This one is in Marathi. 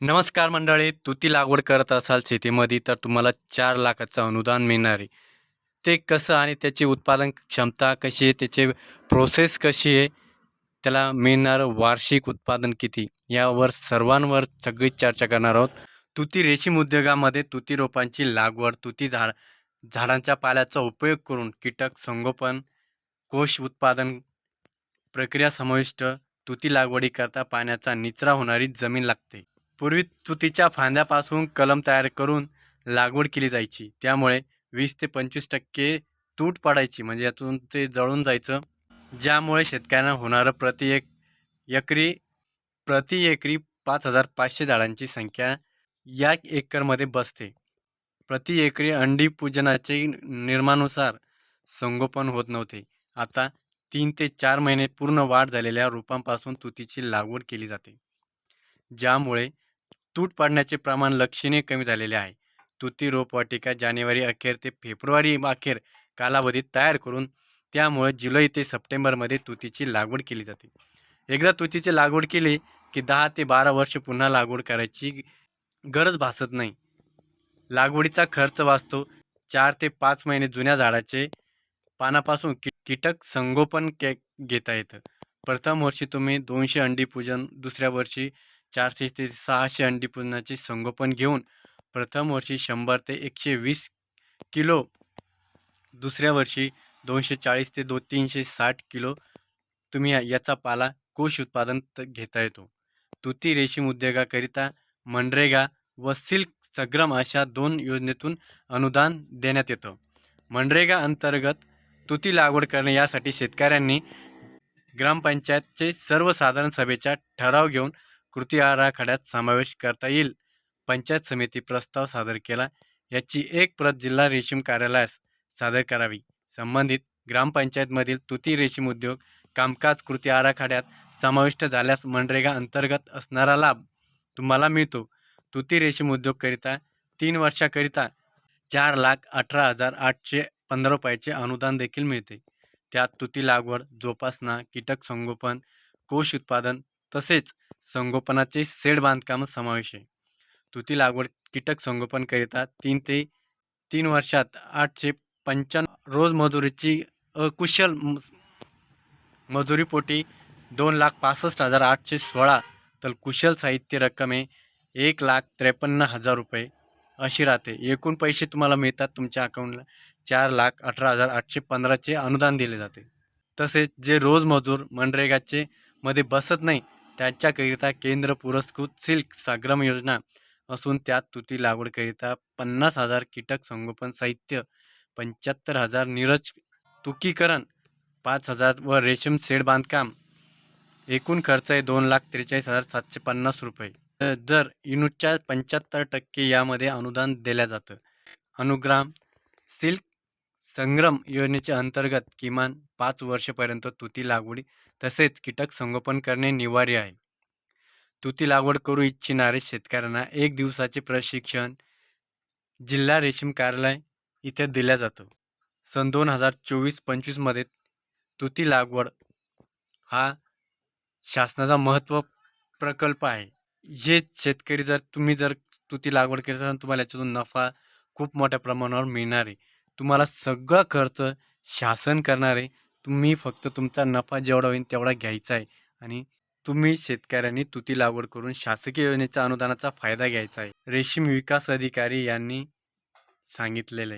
नमस्कार मंडळी तुती लागवड करत असाल शेतीमध्ये तर तुम्हाला चार लाखाचं अनुदान मिळणार आहे. ते कसं आणि त्याची उत्पादन क्षमता कशी आहे त्याचे प्रोसेस कशी आहे त्याला मिळणारं वार्षिक उत्पादन किती यावर सर्वांवर सगळी चर्चा करणार आहोत. तुती रेशीम उद्योगामध्ये तुती रोपांची लागवड तुती झाड झाडांच्या पाल्याचा उपयोग करून कीटक संगोपन कोश उत्पादन प्रक्रिया समाविष्ट तुती लागवडीकरता पाण्याचा निचरा होणारी जमीन लागते. पूर्वी तुतीच्या फांद्यापासून कलम तयार करून लागवड केली जायची. त्यामुळे वीस ते पंचवीस टक्के तूट पडायची. म्हणजे यातून ते जळून जायचं. ज्यामुळे शेतकऱ्यांना होणारं प्रति एक एकरी प्रति एकरी पाच हजार पाचशे झाडांची संख्या या एकरमध्ये बसते. प्रति एकरी अंडी पूजनाचे निर्मानुसार संगोपन होत नव्हते. आता तीन ते चार महिने पूर्ण वाढ झालेल्या रोपांपासून तुतीची लागवड केली जाते. ज्यामुळे तूट पडण्याचे प्रमाण लक्षणीय कमी झालेले आहे. तुती रोपवाटिका जानेवारी अखेर ते फेब्रुवारी अखेर कालावधीत तयार करून त्यामुळे जुलै ते सप्टेंबरमध्ये तुतीची लागवड केली जाते. एकदा तुतीची लागवड केली की दहा ते बारा वर्ष पुन्हा लागवड करायची गरज भासत नाही. लागवडीचा खर्च वाचतो. चार ते पाच महिने जुन्या झाडाचे पानापासून कि कीटक संगोपन के घेता येतं. प्रथम वर्षी तुम्ही दोनशे अंडी पूजन दुसऱ्या वर्षी चारशे ते सहाशे अंडी संगोपन घेऊन प्रथम वर्षी शंभर ते एकशे वीस किलो दुसऱ्या वर्षी दोनशे चाळीस ते दो तीनशे साठ किलो तुम्ही या- याचा पाला कोश उत्पादन घेता येतो. तुती रेशीम उद्योगाकरिता मनरेगा व सिल्क सग्रम अशा दोन योजनेतून अनुदान देण्यात येतं. मनरेगा अंतर्गत तुती लागवड करणे यासाठी शेतकऱ्यांनी ग्रामपंचायतचे सर्वसाधारण सभेचा ठराव घेऊन कृती आराखड्यात समावेश करता येईल. पंचायत समिती प्रस्ताव सादर केला. याची एक प्रत जिल्हा रेशीम कार्यालयास सादर करावी. संबंधित ग्रामपंचायतमधील तुती रेशीम उद्योग कामकाज कृती आराखड्यात समाविष्ट झाल्यास मनरेगा अंतर्गत असणारा लाभ तुम्हाला मिळतो. तुती रेशीम उद्योगकरिता तीन वर्षाकरिता चार लाख अठरा हजार आठशे पंधरा रुपयाचे अनुदान देखील मिळते. त्यात तुती लागवड जोपासना कीटक संगोपन कोश उत्पादन तसेच संगोपनाचे सेड बांधकाम समावेश आहे. तुती लागवड कीटक संगोपनकरिता तीन ते तीन वर्षात आठशे पंच्याण्णव रोज मजुरीची अकुशल म- मजुरीपोटी दोन लाख पासष्ट हजार आठशे सोळा तर कुशल साहित्य रक्कमे एक लाख त्रेपन्न हजार रुपये. अशी राहते. एकूण पैसे तुम्हाला मिळतात तुमच्या अकाउंटला चार लाख अठरा हजार आठशे पंधराचे अनुदान दिले जाते. तसेच जे रोज मजूर मनरेगाचे मध्ये बसत नाही त्याच्याकरिता केंद्र पुरस्कृत सिल्क साग्रम योजना असून त्यात तुती लागवडकरिता पन्नास हजार कीटक संगोपन साहित्य पंच्याहत्तर हजार नीरज तुकीकरण पाच हजार व रेशीम शेड बांधकाम. एकूण खर्च आहे दोन लाख त्रेचाळीस हजार सातशे पन्नास रुपये. जर युनिटच्या पंच्याहत्तर टक्के यामध्ये अनुदान दिलं जातं. अनुग्राम सिल्क संग्रम योजनेच्या अंतर्गत किमान पाच वर्षपर्यंत तुती लागवडी तसेच कीटक संगोपन करणे निवार्य आहे. तुती लागवड करू इच्छिणारे शेतकऱ्यांना एक दिवसाचे प्रशिक्षण जिल्हा रेशीम कार्यालय इथे दिल्या जातं. सन दोन हजार चोवीस पंचवीसमध्ये तुती लागवड हा शासनाचा महत्त्व प्रकल्प आहे. हे शेतकरी जर तुम्ही जर तुती लागवड केली असाल तुम्हाला याच्यातून नफा खूप मोठ्या प्रमाणावर मिळणार आहे. तुम्हाला सगळा खर्च शासन करणार. आहे तुम्ही फक्त तुमचा नफा जेवढा होईल तेवढा घ्यायचा आहे. आणि तुम्ही शेतकऱ्यांनी तुती लागवड करून शासकीय योजनेच्या अनुदानाचा फायदा घ्यायचा आहे. रेशीम विकास अधिकारी यांनी सांगितलेलं आहे.